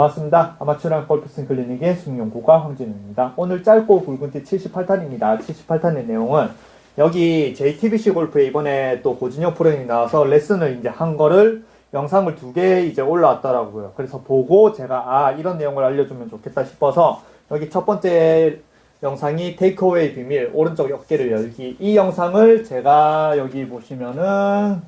반갑습니다. 아마추어랑 골프스윙 클리닉의 승용구가 황진우입니다. 오늘 짧고 굵은 티 78탄입니다. 78탄의 내용은 여기 JTBC 골프에 이번에 또 고진영 프로님이 나와서 레슨을 이제 한 거를 영상을 두 개 이제 올라왔더라고요. 그래서 보고 제가 아 이런 내용을 알려주면 좋겠다 싶어서 여기 첫 번째 영상이 테이크어웨이 비밀 오른쪽 어깨를 열기 이 영상을 제가 여기 보시면은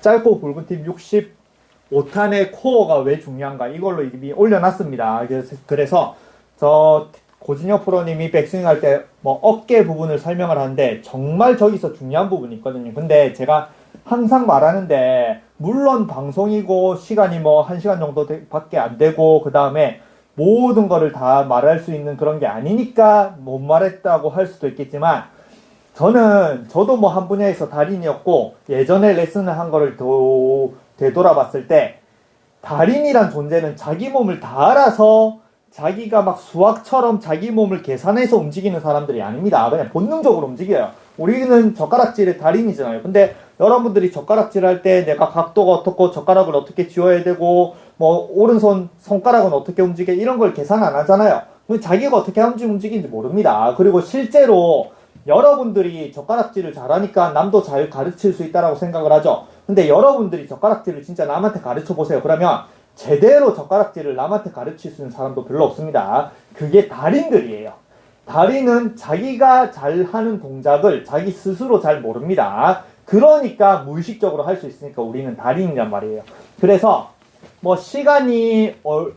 짧고 굵은 팁 65탄의 코어가 왜 중요한가 이걸로 이미 올려놨습니다. 그래서, 그래서 저 고진혁 프로님이 백스윙 할 때 뭐 어깨 부분을 설명을 하는데 정말 저기서 중요한 부분이 있거든요. 근데 제가 항상 말하는데 물론 방송이고 시간이 뭐한 시간 정도 되- 밖에 안 되고 그 다음에 모든 거를 다 말할 수 있는 그런 게 아니니까 못 말했다고 할 수도 있겠지만 저는 저도 뭐 한 분야에서 달인이었고 예전에 레슨을 한 거를 도, 되돌아봤을 때 달인이란 존재는 자기 몸을 다 알아서 자기가 막 수학처럼 자기 몸을 계산해서 움직이는 사람들이 아닙니다. 그냥 본능적으로 움직여요. 우리는 젓가락질의 달인이잖아요. 근데 여러분들이 젓가락질 할 때 내가 각도가 어떻고 젓가락을 어떻게 쥐어야 되고 뭐 오른손 손가락은 어떻게 움직여 이런 걸 계산 안 하잖아요. 자기가 어떻게 움직이는지 모릅니다. 그리고 실제로 여러분들이 젓가락질을 잘하니까 남도 잘 가르칠 수 있다라고 생각을 하죠. 근데 여러분들이 젓가락질을 진짜 남한테 가르쳐 보세요. 그러면 제대로 젓가락질을 남한테 가르칠 수 있는 사람도 별로 없습니다. 그게 달인들이에요. 달인은 자기가 잘하는 동작을 자기 스스로 잘 모릅니다. 그러니까 무의식적으로 할 수 있으니까 우리는 달인이란 말이에요. 그래서 뭐 시간이 얼,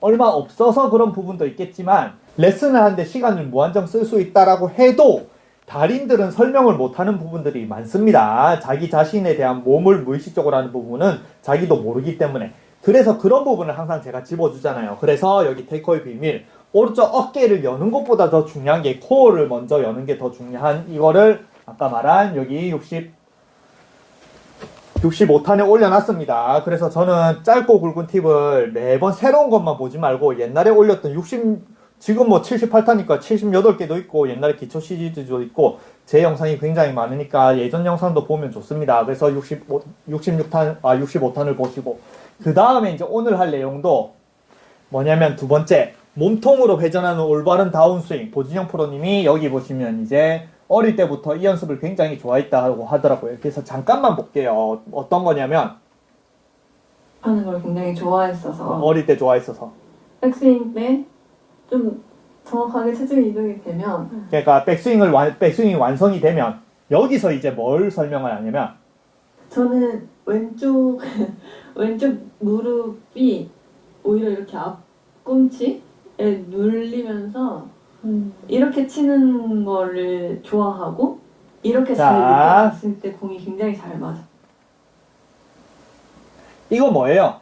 얼마 없어서 그런 부분도 있겠지만 레슨을 하는데 시간을 무한정 쓸 수 있다라고 해도 달인들은 설명을 못하는 부분들이 많습니다. 자기 자신에 대한 몸을 무의식적으로 하는 부분은 자기도 모르기 때문에 그래서 그런 부분을 항상 제가 집어주잖아요. 그래서 여기 테이크어의 비밀 오른쪽 어깨를 여는 것보다 더 중요한 게 코어를 먼저 여는 게 더 중요한 이거를 아까 말한 여기 60 65탄에 올려놨습니다. 그래서 저는 짧고 굵은 팁을 매번 새로운 것만 보지 말고 옛날에 올렸던 60, 지금 뭐 78탄이니까 78개도 있고 옛날에 기초 시리즈도 있고 제 영상이 굉장히 많으니까 예전 영상도 보면 좋습니다. 그래서 65, 66탄, 아, 65탄을 보시고 그 다음에 이제 오늘 할 내용도 뭐냐면 두 번째 몸통으로 회전하는 올바른 다운스윙 보진영 프로님이 여기 보시면 이제 어릴 때부터 이 연습을 굉장히 좋아했다고 하더라고요. 그래서 잠깐만 볼게요. 어떤 거냐면 하는 걸 굉장히 좋아했어서 어릴 때 좋아했어서 백스윙 때 좀 정확하게 체중 이동이 되면 그러니까 백스윙을 완, 백스윙이 완성이 되면 여기서 이제 뭘 설명을 하냐면 저는 왼쪽 왼쪽 무릎이 오히려 이렇게 앞꿈치에 눌리면서 이렇게 치는 거를 좋아하고 이렇게 자. 잘 느꼈을 때 공이 굉장히 잘 맞아. 이거 뭐예요?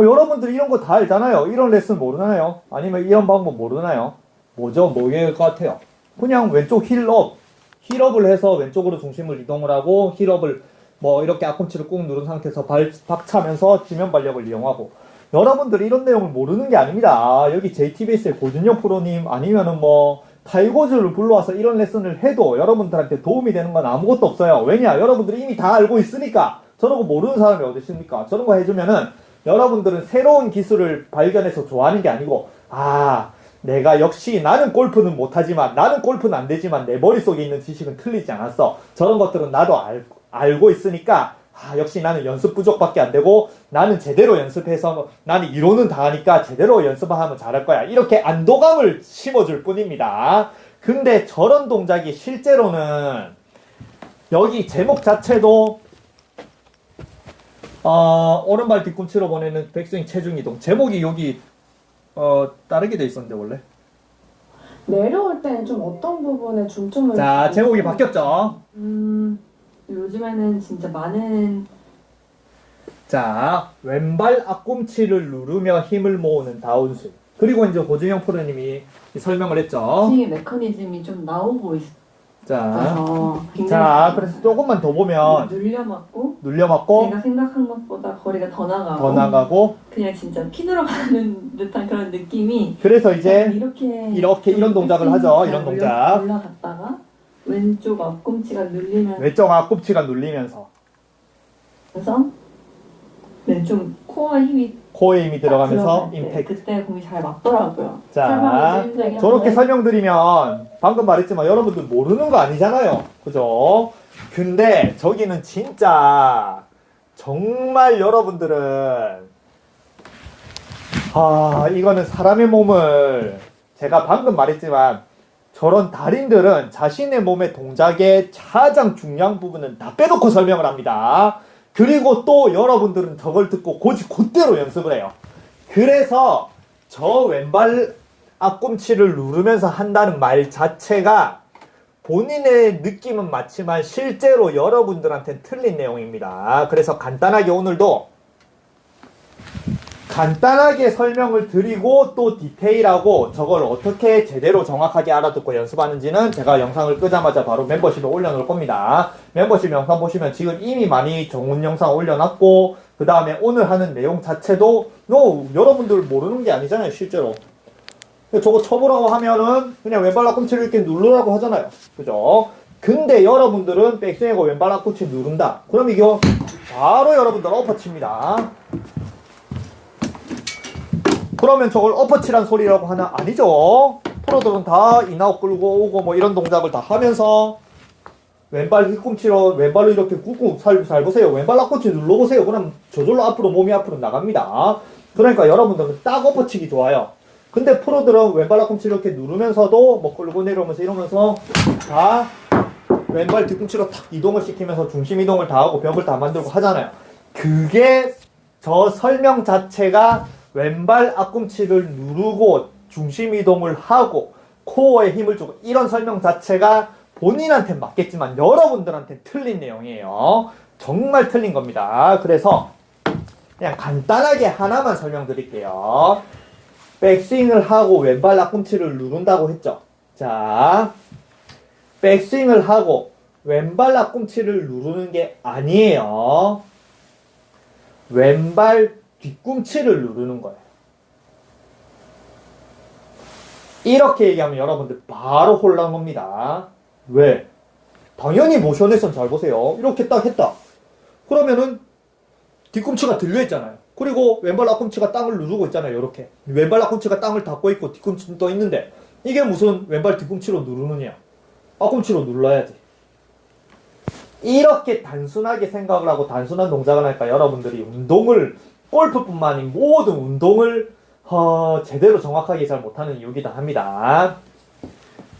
어, 여러분들 이런 거 다 알잖아요. 이런 레슨 모르나요? 아니면 이런 방법 모르나요? 뭐죠? 뭐일 것 같아요? 그냥 왼쪽 힐업, 힐업을 해서 왼쪽으로 중심을 이동을 하고 힐업을 뭐 이렇게 앞꿈치를 꾹 누른 상태에서 발, 박차면서 지면 발력을 이용하고 여러분들이 이런 내용을 모르는 게 아닙니다. 여기 JTBS의 고준영 프로님 아니면은 뭐 타이거즈를 불러와서 이런 레슨을 해도 여러분들한테 도움이 되는 건 아무것도 없어요. 왜냐? 여러분들이 이미 다 알고 있으니까 저런 거 모르는 사람이 어디 있습니까? 저런 거 해주면은 여러분들은 새로운 기술을 발견해서 좋아하는 게 아니고 아 내가 역시 나는 골프는 못하지만 나는 골프는 안 되지만 내 머릿속에 있는 지식은 틀리지 않았어. 저런 것들은 나도 알, 알고 있으니까 아 역시 나는 연습 부족밖에 안 되고 나는 제대로 연습해서 나는 이론은 다 하니까 제대로 연습만 하면 잘할 거야. 이렇게 안도감을 심어줄 뿐입니다. 근데 저런 동작이 실제로는 여기 제목 자체도 어, 오른발 뒤꿈치로 보내는 백스윙 체중 이동. 제목이 여기 어, 다르게 돼 있었는데 원래. 내려올 때는 좀 어떤 부분에 중점을 자, 제목이? 바뀌었죠. 음 요즘에는 진짜 많은 자, 왼발 앞꿈치를 누르며 힘을 모으는 다운스윙. 그리고 이제 고준영 프로님이 설명을 했죠. 스윙의 메커니즘이 좀 나오고 자, 굉장히 자, 그래서 조금만 더 보면 눌려 맞고 눌려 맞고 내가 생각한 것보다 거리가 더 나가고 더 나가고 그냥 진짜 핀으로 가는 듯한 그런 느낌이 그래서 이제 이렇게 이렇게 이런 동작을 하죠. 잘 이런 동작. 올라갔다가 왼쪽 앞꿈치가 눌리면서 왼쪽 앞꿈치가 눌리면서 네, 좀 코어에 힘이 코어에 힘이 들어가면서 임팩트. 그때 공이 잘 맞더라고요. 자, 설명이 좀 힘들긴 저렇게. 설명드리면 방금 말했지만 여러분들 모르는 거 아니잖아요. 그죠? 근데 저기는 진짜 정말 여러분들은 아, 이거는 사람의 몸을 제가 방금 말했지만 저런 달인들은 자신의 몸의 동작의 가장 중요한 부분은 다 빼놓고 설명을 합니다. 그리고 또 여러분들은 저걸 듣고 고지 곧대로 연습을 해요. 그래서 저 왼발 앞꿈치를 누르면서 한다는 말 자체가 본인의 느낌은 맞지만 실제로 여러분들한테는 틀린 내용입니다. 그래서 간단하게 오늘도 간단하게 설명을 드리고 또 디테일하고 저걸 어떻게 제대로 정확하게 알아듣고 연습하는지는 제가 영상을 끄자마자 바로 멤버십에 올려놓을 겁니다. 멤버십 영상 보시면 지금 이미 많이 정훈 영상 올려놨고 그 다음에 오늘 하는 내용 자체도 너 여러분들 모르는 게 아니잖아요 실제로 저거 쳐보라고 하면은 그냥 왼발 앞꿈치를 이렇게 누르라고 하잖아요 그죠? 근데 여러분들은 백스윙하고 왼발 앞꿈치 누른다 그럼 이거 바로 여러분들 엎어칩니다 그러면 저걸 엎어치란 소리라고 하나 아니죠. 프로들은 다 인아웃 끌고 오고 뭐 이런 동작을 다 하면서 왼발 뒤꿈치로 왼발로 이렇게 꾹꾹 잘, 잘 보세요. 왼발 앞꿈치 눌러보세요. 그럼 저절로 앞으로 몸이 앞으로 나갑니다. 그러니까 여러분들은 딱 엎어치기 좋아요. 근데 프로들은 왼발 앞꿈치 이렇게 누르면서도 뭐 끌고 내려오면서 이러면서 다 왼발 뒤꿈치로 탁 이동을 시키면서 중심 이동을 다 하고 벽을 다 만들고 하잖아요. 그게 저 설명 자체가 왼발 앞꿈치를 누르고 중심 이동을 하고 코어에 힘을 주고 이런 설명 자체가 본인한테 맞겠지만 여러분들한테 틀린 내용이에요. 정말 틀린 겁니다. 그래서 그냥 간단하게 하나만 설명드릴게요. 백스윙을 하고 왼발 앞꿈치를 누른다고 했죠. 자, 백스윙을 하고 왼발 앞꿈치를 누르는 게 아니에요. 왼발 뒤꿈치를 누르는 거예요. 이렇게 얘기하면 여러분들 바로 혼란 옵니다. 왜? 당연히 모션에선 잘 보세요. 이렇게 딱 했다. 그러면은 뒤꿈치가 들려있잖아요. 그리고 왼발 앞꿈치가 땅을 누르고 있잖아요. 이렇게. 왼발 앞꿈치가 땅을 닫고 있고 뒤꿈치는 떠 있는데 이게 무슨 왼발 뒤꿈치로 누르느냐. 앞꿈치로 눌러야지. 이렇게 단순하게 생각을 하고 단순한 동작을 하니까 여러분들이 운동을 골프뿐만 아닌 모든 운동을 어, 제대로 정확하게 잘 못하는 이유기도 합니다.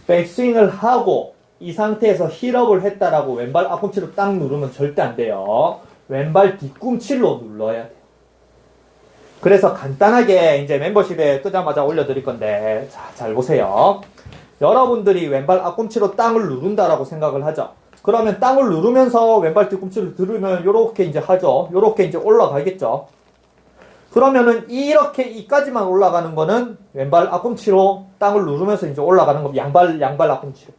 백스윙을 하고 이 상태에서 힐업을 했다라고 왼발 앞꿈치로 딱 누르면 절대 안 돼요. 왼발 뒤꿈치로 눌러야 돼요. 그래서 간단하게 이제 멤버십에 뜨자마자 올려드릴 건데 자, 잘 보세요. 여러분들이 왼발 앞꿈치로 땅을 누른다라고 생각을 하죠. 그러면 땅을 누르면서 왼발 뒤꿈치를 들으면 요렇게 이제 하죠. 요렇게 이제 올라가겠죠. 그러면은 이렇게 이까지만 올라가는 거는 왼발 앞꿈치로 땅을 누르면서 이제 올라가는 거 양발 양발 앞꿈치로.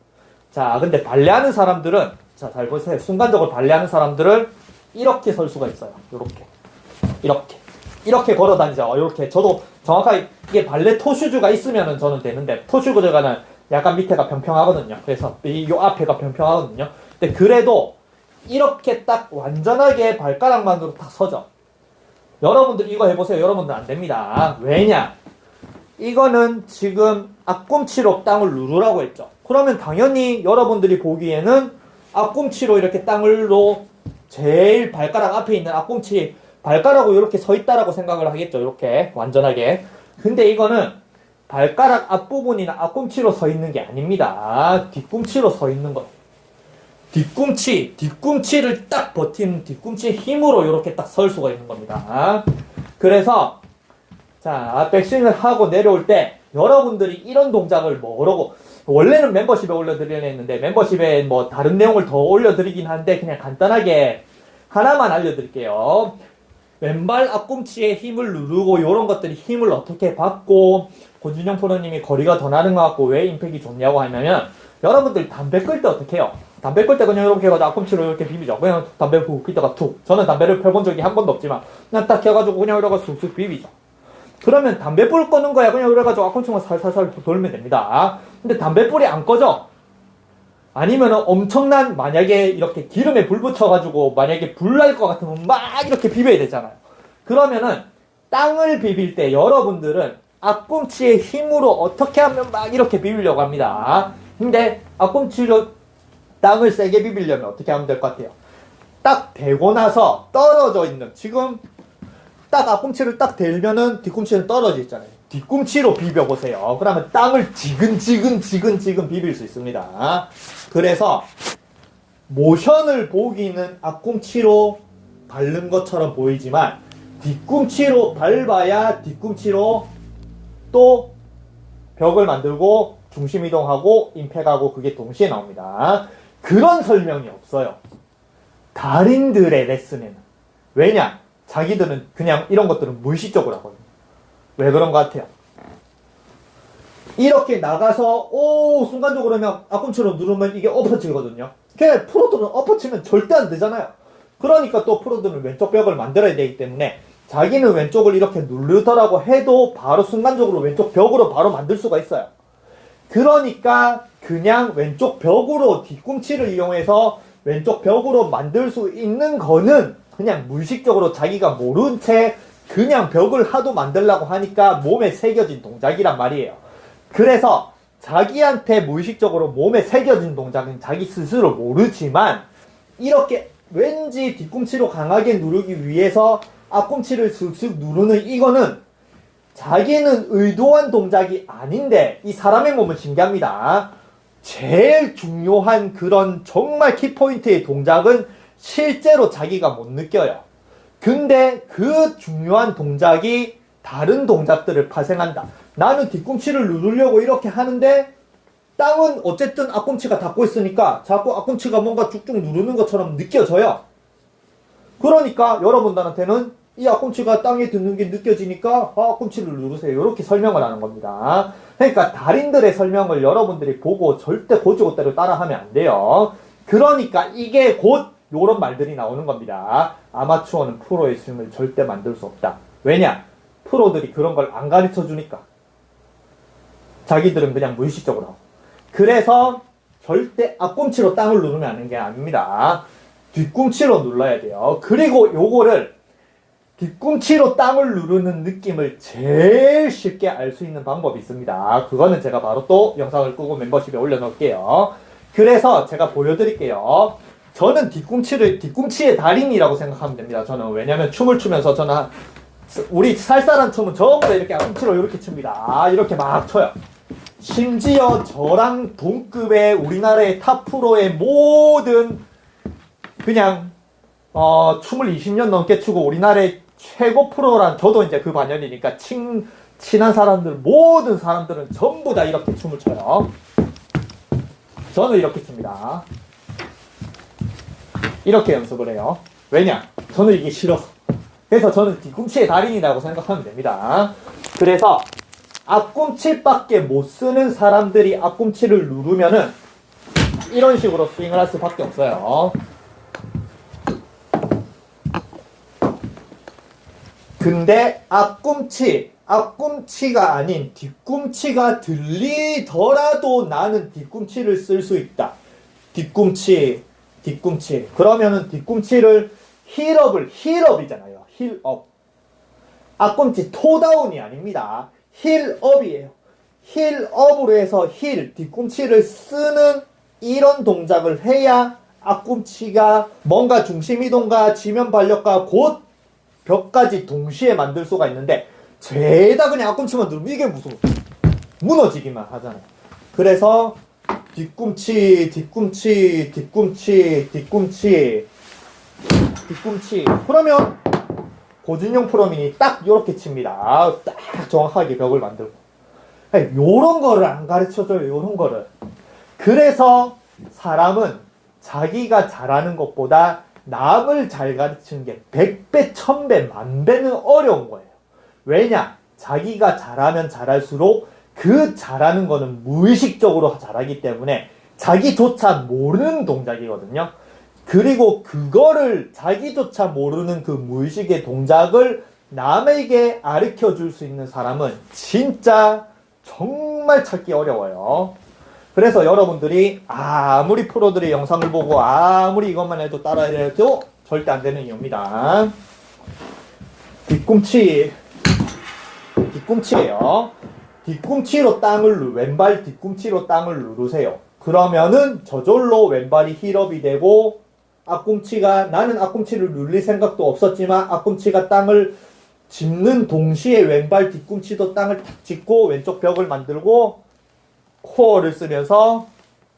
자, 근데 발레하는 사람들은 자, 잘 보세요. 순간적으로 발레하는 사람들은 이렇게 설 수가 있어요. 요렇게. 이렇게. 이렇게 걸어 다니죠. 이렇게. 저도 정확하게 이게 발레 토슈즈가 있으면은 저는 되는데 토슈즈가는 약간 밑에가 평평하거든요. 그래서 이 요 앞에가 평평하거든요. 근데 그래도 이렇게 딱 완전하게 발가락만으로 딱 서죠. 여러분들 이거 해보세요. 여러분들 안 됩니다. 왜냐? 이거는 지금 앞꿈치로 땅을 누르라고 했죠. 그러면 당연히 여러분들이 보기에는 앞꿈치로 이렇게 땅을로 제일 발가락 앞에 있는 앞꿈치 발가락으로 이렇게 서 있다라고 생각을 하겠죠. 이렇게 완전하게. 근데 이거는 발가락 앞부분이나 앞꿈치로 서 있는 게 아닙니다. 뒤꿈치로 서 있는 거예요. 뒤꿈치, 뒤꿈치를 딱 버티는 뒤꿈치의 힘으로 이렇게 딱 설 수가 있는 겁니다. 그래서, 자, 백스윙을 하고 내려올 때, 여러분들이 이런 동작을 뭐라고, 원래는 멤버십에 올려드리려 했는데, 멤버십에 뭐 다른 내용을 더 올려드리긴 한데, 그냥 간단하게 하나만 알려드릴게요. 왼발 앞꿈치에 힘을 누르고, 이런 것들이 힘을 어떻게 받고, 고준영 프로님이 거리가 더 나는 것 같고, 왜 임팩이 좋냐고 하냐면, 여러분들 담배 끌 때 어떻게 해요? 담배 끌 때 그냥 이렇게 해가지고 앞꿈치로 이렇게 비비죠. 그냥 담배 후 피다가 툭. 저는 담배를 펴본 적이 한 번도 없지만 그냥 딱 켜가지고 그냥 이러고 쑥쑥 비비죠. 그러면 담배 불 꺼는 거야. 그냥 이래가지고 앞꿈치만 살살살 돌면 됩니다. 근데 담배 불이 안 꺼져. 아니면 엄청난 만약에 이렇게 기름에 불 붙여가지고 만약에 불 날 것 같으면 막 이렇게 비벼야 되잖아요. 그러면은 땅을 비빌 때 여러분들은 앞꿈치의 힘으로 어떻게 하면 막 이렇게 비비려고 합니다. 근데 앞꿈치로 땅을 세게 비비려면 어떻게 하면 될 것 같아요? 딱 대고 나서 떨어져 있는 지금 딱 앞꿈치를 딱 대면은 뒤꿈치는 떨어져 있잖아요. 뒤꿈치로 비벼 보세요. 그러면 땅을 지근지근 지근지근 비빌 수 있습니다. 그래서 모션을 보기는 앞꿈치로 밟는 것처럼 보이지만 뒤꿈치로 밟아야 뒤꿈치로 또 벽을 만들고 중심 이동하고 임팩하고 그게 동시에 나옵니다. 그런 설명이 없어요. 달인들의 레슨에는. 왜냐? 자기들은 그냥 이런 것들은 무의식적으로 하거든요. 왜 그런 것 같아요? 이렇게 나가서 오 순간적으로 그러면 앞꿈치로 누르면 이게 엎어지거든요. 그냥 프로들은 엎어치면 절대 안 되잖아요. 그러니까 또 프로들은 왼쪽 벽을 만들어야 되기 때문에 자기는 왼쪽을 이렇게 누르더라고 해도 바로 순간적으로 왼쪽 벽으로 바로 만들 수가 있어요. 그러니까 그냥 왼쪽 벽으로 뒤꿈치를 이용해서 왼쪽 벽으로 만들 수 있는 거는 그냥 무의식적으로 자기가 모른 채 그냥 벽을 하도 만들려고 하니까 몸에 새겨진 동작이란 말이에요. 그래서 자기한테 무의식적으로 몸에 새겨진 동작은 자기 스스로 모르지만 이렇게 왠지 뒤꿈치로 강하게 누르기 위해서 앞꿈치를 슥슥 누르는 이거는 자기는 의도한 동작이 아닌데 이 사람의 몸은 신기합니다. 제일 중요한 그런 정말 키포인트의 동작은 실제로 자기가 못 느껴요. 근데 그 중요한 동작이 다른 동작들을 파생한다. 나는 뒤꿈치를 누르려고 이렇게 하는데 땅은 어쨌든 앞꿈치가 닿고 있으니까 자꾸 앞꿈치가 뭔가 쭉쭉 누르는 것처럼 느껴져요. 그러니까 여러분들한테는 이 앞꿈치가 땅에 닿는 게 느껴지니까 아, 앞꿈치를 누르세요. 이렇게 설명을 하는 겁니다. 그러니까 달인들의 설명을 여러분들이 보고 절대 고지고대로 따라하면 안 돼요. 그러니까 이게 곧 이런 말들이 나오는 겁니다. 아마추어는 프로의 스윙을 절대 만들 수 없다. 왜냐? 프로들이 그런 걸 안 가르쳐 주니까. 자기들은 그냥 무의식적으로. 그래서 절대 앞꿈치로 땅을 누르면 하는 게 아닙니다. 뒤꿈치로 눌러야 돼요. 그리고 요거를 뒤꿈치로 땅을 누르는 느낌을 제일 쉽게 알 수 있는 방법이 있습니다. 그거는 제가 바로 또 영상을 끄고 멤버십에 올려놓을게요. 그래서 제가 보여드릴게요. 저는 뒤꿈치를, 뒤꿈치의 달인이라고 생각하면 됩니다. 저는 왜냐면 춤을 추면서 저는 한- 우리 쌀쌀한 춤은 전부 다 이렇게 앞꿈치로 이렇게 춥니다. 이렇게 막 쳐요. 심지어 저랑 동급의 우리나라의 탑 프로의 모든 그냥 어, 춤을 20년 넘게 추고 우리나라의 최고 프로란 저도 이제 그 반연이니까 친, 친한 사람들 모든 사람들은 전부 다 이렇게 춤을 춰요. 저는 이렇게 춥니다. 이렇게 연습을 해요. 왜냐? 저는 이게 싫어서. 그래서 저는 뒤꿈치의 달인이라고 생각하면 됩니다. 그래서 앞꿈치밖에 못 쓰는 사람들이 앞꿈치를 누르면은 이런 식으로 스윙을 할 수밖에 없어요. 근데 앞꿈치, 앞꿈치가 아닌 뒤꿈치가 들리더라도 나는 뒤꿈치를 쓸 수 있다. 뒤꿈치, 뒤꿈치. 그러면은 뒤꿈치를 힐업을, 힐업이잖아요. 힐업. 앞꿈치 토다운이 아닙니다. 힐업이에요. 힐업으로 해서 힐, 뒤꿈치를 쓰는 이런 동작을 해야 앞꿈치가 뭔가 중심이동과 지면 발력과 곧 벽까지 동시에 만들 수가 있는데 죄다 그냥 앞꿈치만 누르면 이게 무슨 무너지기만 하잖아요. 그래서 뒤꿈치, 뒤꿈치, 뒤꿈치, 뒤꿈치, 뒤꿈치. 그러면 고진용 프로민이 딱 이렇게 칩니다. 딱 정확하게 벽을 만들고. 요런 거를 안 가르쳐줘요. 요런 거를. 그래서 사람은 자기가 잘하는 것보다 남을 잘 가르치는 게 100배, 1000배, 만배는 어려운 거예요. 왜냐? 자기가 잘하면 잘할수록 그 잘하는 거는 무의식적으로 잘하기 때문에 자기조차 모르는 동작이거든요. 그리고 그거를 자기조차 모르는 그 무의식의 동작을 남에게 가르쳐 줄수 있는 사람은 진짜 정말 찾기 어려워요. 그래서 여러분들이 아무리 프로들의 영상을 보고 아무리 이것만 해도 따라야 해도 절대 안 되는 이유입니다. 뒤꿈치 뒤꿈치예요. 뒤꿈치로 땅을 누 왼발 뒤꿈치로 땅을 누르세요. 그러면은 저절로 왼발이 힐업이 되고 앞꿈치가 나는 앞꿈치를 눌릴 생각도 없었지만 앞꿈치가 땅을 짚는 동시에 왼발 뒤꿈치도 땅을 탁 짚고 왼쪽 벽을 만들고 코어를 쓰면서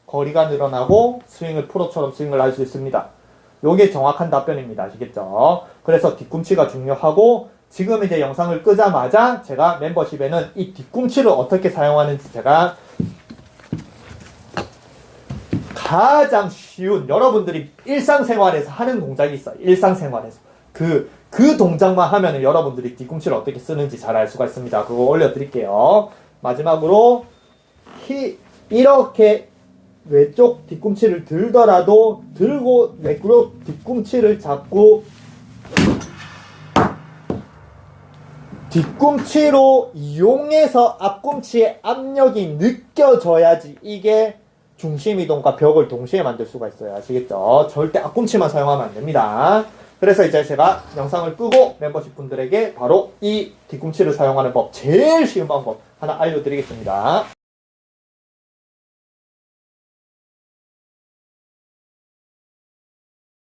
거리가 늘어나고 스윙을 프로처럼 스윙을 할 수 있습니다. 요게 정확한 답변입니다. 아시겠죠? 그래서 뒤꿈치가 중요하고 지금 이제 영상을 끄자마자 제가 멤버십에는 이 뒤꿈치를 어떻게 사용하는지 제가 가장 쉬운 여러분들이 일상생활에서 하는 동작이 있어요. 일상생활에서 그, 그 동작만 하면 여러분들이 뒤꿈치를 어떻게 쓰는지 잘 알 수가 있습니다. 그거 올려드릴게요. 마지막으로 히, 이렇게 왼쪽 뒤꿈치를 들더라도 들고 왼쪽 뒤꿈치를 잡고 뒤꿈치로 이용해서 앞꿈치의 압력이 느껴져야지 이게 중심 이동과 벽을 동시에 만들 수가 있어요. 아시겠죠? 절대 앞꿈치만 사용하면 안 됩니다. 그래서 이제 제가 영상을 끄고 멤버십 분들에게 바로 이 뒤꿈치를 사용하는 법, 제일 쉬운 방법 하나 알려드리겠습니다.